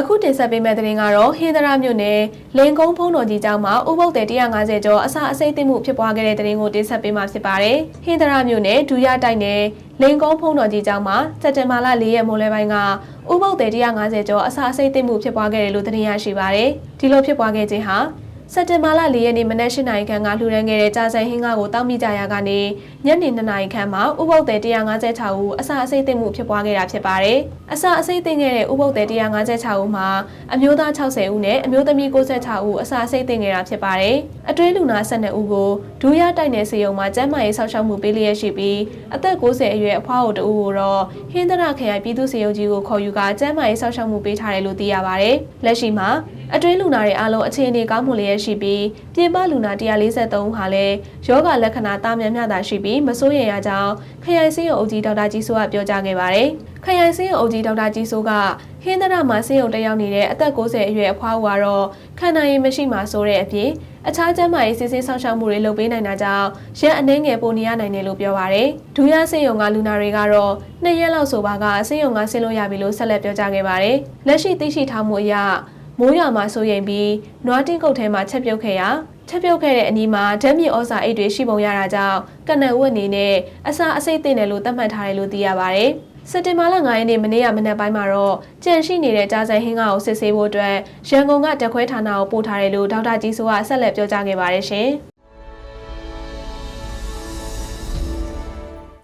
အခုတင်ဆက်ပေးမယ့်သတင်းကတော့ဟင်္ဒရာမြို့နယ်လင်ကုန်းဖုံးတော်ကြီးကျောင်းမှာဥပုပ်တယ်150ကျော်အစာအစိမ့်သိမှုဖြစ်ပွားခဲ့တဲ့သတင်းကိုတင်ဆက်ပေးမှာဖြစ်ပါတယ်။ဟင်္ဒရာမြို့နယ်ဒူရတိုက်နယ်လင်ကုန်းဖုံးတော်ကြီးကျောင်းမှာစက်တင်ဘာလ4ရက်မိုးလယ်ပိုင်းကဥပုပ်တယ်150ကျော်အစာအစိမ့်သိမှုဖြစ်ပွားခဲ့တယ်လို့သတင်းရရှိပါတယ်။ဒီလိုဖြစ်ပွားခဲ့ခြင်းဟာ စက်တင်ဘာလ၄ရက်နေ့မနက်၈နာရီခန့်ကလှူဒန်းခဲ့တဲ့ကြာဆိုင်ဟင်းကားကိုတောက်မိကြရာကနေညနေ2နာရီခန့်မှာဥပုပ်တယ်156ဦးအစာအစိမ့်သိမှုဖြစ်ပွားခဲ့တာဖြစ်ပါတယ်။အစာအစိမ့်သိခဲ့တဲ့ဥပုပ်တယ်156ဦးမှာအမျိုးသား60ဦးနဲ့အမျိုးသမီး96ဦးအစာအစိမ့်သိခဲ့တာဖြစ်ပါတယ်။အတွင်းလူနာ12ဦးကိုဒူးရတိုက်နယ်စေယုံမှာကျန်းမာရေးဆောက်ရှောက်မှုပေးလျက်ရှိပြီးအသက်60အရွယ်အဖွားအိုတဦးကိုတော့ဟင်းသရခရိုင်ပြည်သူ့စေယုံကြီးကိုခေါ်ယူကကျန်းမာရေးဆောက်ရှောက်မှုပေးထားတယ်လို့သိရပါတယ်။လက်ရှိမှာ အတွင်းလူနာတွေအားလုံးအခြေအနေကောင်းမွန်လျက်ရှိပြီးပြင်ပလူနာ143ဦးဟာလည်းယောဂလက္ခဏာတာမြန်မြတာရှိပြီးမစိုးရိမ်ရကြောင်းခရိုင်စေယုံအုပ်ကြီးဒေါက်တာကြီးစိုးကပြောကြားခဲ့ပါတယ်။ခရိုင်စေယုံအုပ်ကြီးဒေါက်တာကြီးစိုးကဟင်းသရမှာစေယုံတက်ရောက်နေတဲ့အသက်60အရွယ်အဖွားအိုကတော့ခန္ဓာရည်မရှိမှဆိုတဲ့အပြင်အခြားကျန်းမာရေးစစ်ဆေးဆောင်ရှောက်မှုတွေလုပ်ပေးနိုင်တာကြောင့်ရက်အနှဲငယ်ပိုနေရနိုင်တယ်လို့ပြောပါရယ်ဒူးရစေယုံကလူနာတွေကတော့နှစ်ရက်လောက်ဆိုပါကစေယုံကဆင်းလို့ရပြီလို့ဆက်လက်ပြောကြားခဲ့ပါတယ်လက်ရှိသိရှိထားမှုအရ မိုးရွာမှာဆိုရင်ပြီးနွားတင်းကုတ်ထဲမှာချက်ပြုတ်ခဲ့ရချက်ပြုတ်ခဲ့တဲ့အနီးမှာဓာတ်မြေဩဇာအိတ်တွေရှိပုံရတာကြောင့်ကနဝတ်အနေနဲ့အစာအစိတ်တင်တယ်လို့သတ်မှတ်ထားတယ်လို့သိရပါတယ်စက်တင်ဘာလ9ရက်နေ့မနေ့ကမနက်ပိုင်းမှာတော့ကြန့်ရှိနေတဲ့ကြားဆိုင်ဟင်းကားကိုစစ်ဆေးဖို့အတွက်ရန်ကုန်ကတက်ခွဲဌာနကိုပို့ထားတယ်လို့ဒေါက်တာကြီးစိုးကဆက်လက်ပြောကြားခဲ့ပါတယ်ရှင်။